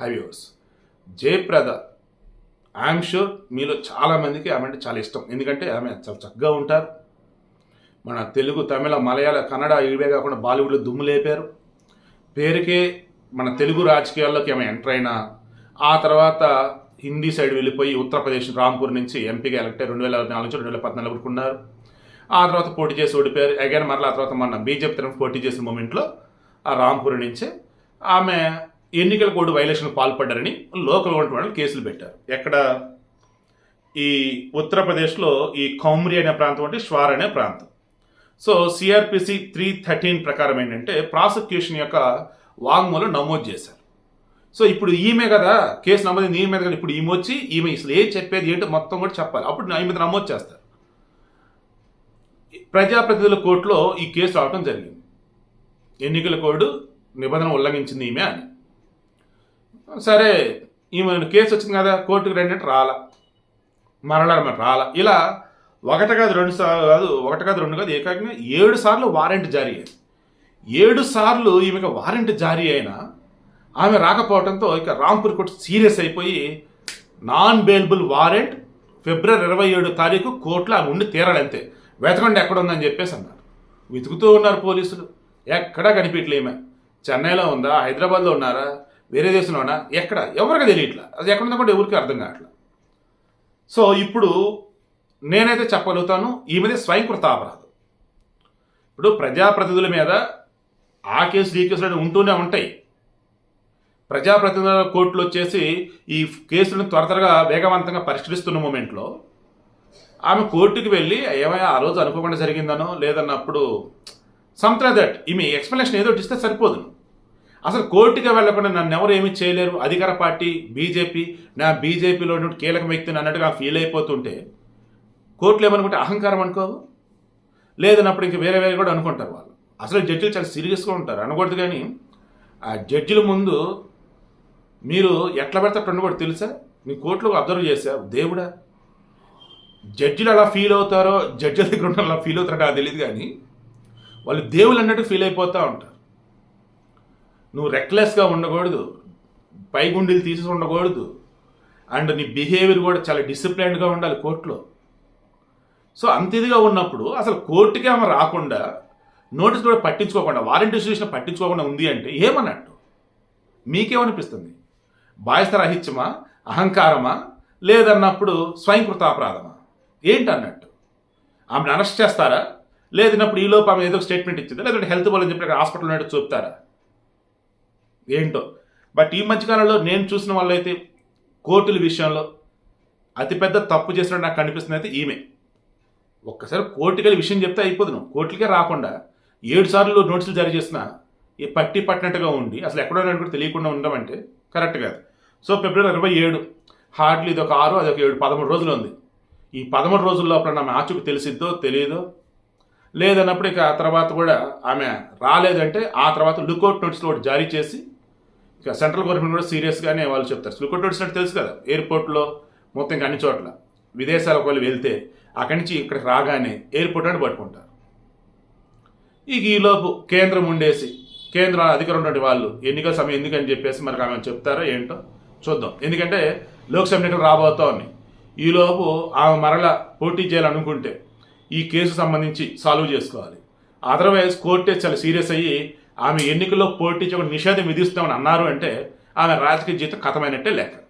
హైవ్యూస్ Jayaprada. I'm sure మీలో చాలామందికి ఆమె అంటే చాలా ఇష్టం. ఎందుకంటే ఆమె చాలా చక్కగా ఉంటారు. మన తెలుగు తమిళ మలయాళ కన్నడ ఇవే కాకుండా బాలీవుడ్లో దుమ్ము లేపారు. పేరుకే మన తెలుగు రాజకీయాల్లోకి ఆమె ఎంటర్ అయినా ఆ తర్వాత హిందీ సైడ్ వెళ్ళిపోయి ఉత్తరప్రదేశ్ రాంపూర్ నుంచి ఎంపీగా ఎలక్ట్ అయ్యి రెండు వేల నాలుగు నుంచి రెండు వేల పద్నాలుగు వరకు ఉన్నారు. ఆ తర్వాత పోటీ చేసి ఓడిపోయారు. అగైన్ మరలా ఆ తర్వాత మన బీజేపీ తరఫున పోటీ చేసిన మూమెంట్లో ఆ రాంపూర్ నుంచి ఆమె ఎన్నికల కోడ్ వైలేషన్ పాల్పడ్డారని లోకల్ ఉన్నటువంటి వాళ్ళు కేసులు పెట్టారు. ఎక్కడ? ఈ ఉత్తరప్రదేశ్లో ఈ కౌమ్రి అనే ప్రాంతం అంటే ష్వార్ అనే ప్రాంతం. సో సిఆర్పిసి త్రీ థర్టీన్ ప్రకారం ఏంటంటే ప్రాసిక్యూషన్ యొక్క వాంగ్మూలం నమోదు చేశారు. సో ఇప్పుడు ఈమె కదా కేసు నమోదు ఈమె మీద కదా ఇప్పుడు ఈమె వచ్చి ఈమె అసలు ఏం చెప్పేది ఏంటో మొత్తం కూడా చెప్పాలి. అప్పుడు ఈమె మీద నమోదు చేస్తారు. ప్రజాప్రతినిధుల కోర్టులో ఈ కేసు రావడం జరిగింది. ఎన్నికల కోడ్ నిబంధన ఉల్లంఘించింది ఈమె అని. సరే ఈమె కేసు వచ్చింది కదా కోర్టుకు రెండంటే రాలా. మరలా మరి రాలా. ఇలా ఒకటి కాదు రెండు సార్లు కాదు ఒకటి కాదు రెండు కాదు ఏకాగ్ని ఏడు సార్లు వారెంట్ జారీ అయింది. ఏడు సార్లు ఈమెకు వారెంట్ జారీ అయినా ఆమె రాకపోవడంతో ఇక రాంపూర్ కోర్టు సీరియస్ అయిపోయి నాన్ బెయిలబుల్ వారెంట్ ఫిబ్రవరి ఇరవై ఏడు తారీఖు కోర్టులో ఆమె ఉండి తీరాలంతే వెతకండి ఎక్కడ ఉందని చెప్పేసి అన్నారు. వెతుకుతూ ఉన్నారు పోలీసులు. ఎక్కడా కనిపించలేమే చెన్నైలో ఉందా? హైదరాబాద్లో ఉన్నారా? వేరే దేశంలోనా ఎక్కడ? ఎవరికి తెలియట్లా? అది ఎక్కడ ఉందో కూడా ఎవరికి అర్థం కావట్లా. సో ఇప్పుడు నేనైతే చెప్పగలుగుతాను ఈమెది స్వయంకృత అపరాధం. ఇప్పుడు ప్రజాప్రతినిధుల మీద ఆ కేసులు ఈ కేసులు అనేవి ఉంటూనే ఉంటాయి. ప్రజాప్రతినిధుల కోర్టులు వచ్చేసి ఈ కేసులను త్వర త్వరగా వేగవంతంగా పరిష్కరిస్తున్న మూమెంట్లో ఆమె కోర్టుకి వెళ్ళి ఏమైనా ఆ రోజు అనుకోకుండా జరిగిందనో లేదన్నప్పుడు సంథింగ్ దట్ ఈమె ఎక్స్ప్లెనేషన్ ఏదో ఇస్తే సరిపోదు అసలు కోర్టుకి వెళ్ళకుండా నన్ను ఎవరు ఏమి చేయలేరు. అధికార పార్టీ బీజేపీ నా బీజేపీలో కీలక వ్యక్తిని అన్నట్టుగా ఫీల్ అయిపోతుంటే కోర్టులు ఏమనుకుంటే అహంకారం అనుకోవు లేదన్నప్పుడు ఇంక వేరే వేరే కూడా అనుకుంటారు వాళ్ళు. అసలు జడ్జిలు చాలా సీరియస్గా ఉంటారు. అనకూడదు కానీ ఆ జడ్జిల ముందు మీరు ఎట్లా పెడితే అట్లా ఉండకూడదు. తెలుసా? మీ కోర్టులో అబ్జర్వ్ చేసా దేవుడా! జడ్జిలు అలా ఫీల్ అవుతారో జడ్జిల దగ్గర ఉన్న అలా ఫీల్ అవుతారో నాకు తెలియదు కానీ వాళ్ళు దేవుళ్ళు అన్నట్టు ఫీల్ అయిపోతూ ఉంటారు. నువ్వు రెక్లెస్గా ఉండకూడదు. పైగుండీలు తీసి ఉండకూడదు. అండ్ నీ బిహేవియర్ కూడా చాలా డిసిప్లైన్డ్గా ఉండాలి కోర్టులో. సో అంత ఇదిగా ఉన్నప్పుడు అసలు కోర్టుకి ఆమె రాకుండా నోటీస్ కూడా పట్టించుకోకుండా వారెంట్ ఇష్యూషన్ పట్టించుకోకుండా ఉంది అంటే ఏమన్నట్టు? మీకేమనిపిస్తుంది? బాధ్యత రాహిత్యమా అహంకారమా? లేదన్నప్పుడు స్వయంకృత అపరాధమా? ఏంటన్నట్టు? ఆమెను అరెస్ట్ చేస్తారా? లేదన్నప్పుడు ఈలోపు ఆమె ఏదో స్టేట్మెంట్ ఇచ్చిందా? లేదంటే హెల్త్ వాళ్ళని చెప్పి హాస్పిటల్ ఉన్నట్టు చూపుతారా? ఏంటో. బట్ ఈ మధ్యకాలంలో నేను చూసిన వాళ్ళైతే కోర్టుల విషయంలో అతిపెద్ద తప్పు చేసినట్టు నాకు కనిపిస్తుంది అయితే ఈమె. ఒక్కసారి కోర్టుకి వెళ్ళి విషయం చెప్తే అయిపోదు నువ్వు కోర్టులకే రాకుండా ఏడు సార్లు నోటీసులు జారీ చేసిన ఈ పట్టి పట్టినట్టుగా ఉండి అసలు ఎక్కడో కూడా తెలియకుండా ఉండమంటే కరెక్ట్ కాదు. సో ఫిబ్రవరి ఇరవై ఏడు హార్డ్లీ ఇది ఒక ఆరు అది ఒక ఏడు పదమూడు రోజులు ఉంది. ఈ పదమూడు రోజుల లోపల ఆమె మ్యాచ్కు తెలిసిద్దో తెలియదో లేదన్నప్పుడు ఇక ఆ తర్వాత కూడా ఆమె రాలేదంటే ఆ తర్వాత లుకౌట్ నోటీసులు ఒకటి జారీ చేసి సెంట్రల్ గవర్నమెంట్ కూడా సీరియస్గానే వాళ్ళు చెప్తారు. లుకౌట్ నోటీస్ అంటే తెలుసు కదా ఎయిర్పోర్ట్లో మొత్తం ఇంకా అన్ని చోట్ల. విదేశాలకు వాళ్ళు వెళ్తే అక్కడి నుంచి ఇక్కడికి రాగానే ఎయిర్పోర్ట్ అని పట్టుకుంటారు. ఇక ఈలోపు కేంద్రం ఉండేసి కేంద్ర అధికారం ఉన్నటువంటి వాళ్ళు ఎన్నికల సమయం ఎందుకని చెప్పేసి మనకు ఆమె చెప్తారో ఏంటో చూద్దాం. ఎందుకంటే లోక్సభ ఎన్నికలు రాబోతా ఉన్నాయి. ఈలోపు ఆమె మరల పోటీ చేయాలనుకుంటే ఈ కేసు సంబంధించి సాల్వ్ చేసుకోవాలి. అదర్వైజ్ కోర్టే చాలా సీరియస్ అయ్యి ఆమె ఎన్నికల్లో పోటీ నిషేధం విధిస్తామని అన్నారు అంటే ఆమె రాజకీయ జీవితం కథమైనట్టే లెక్క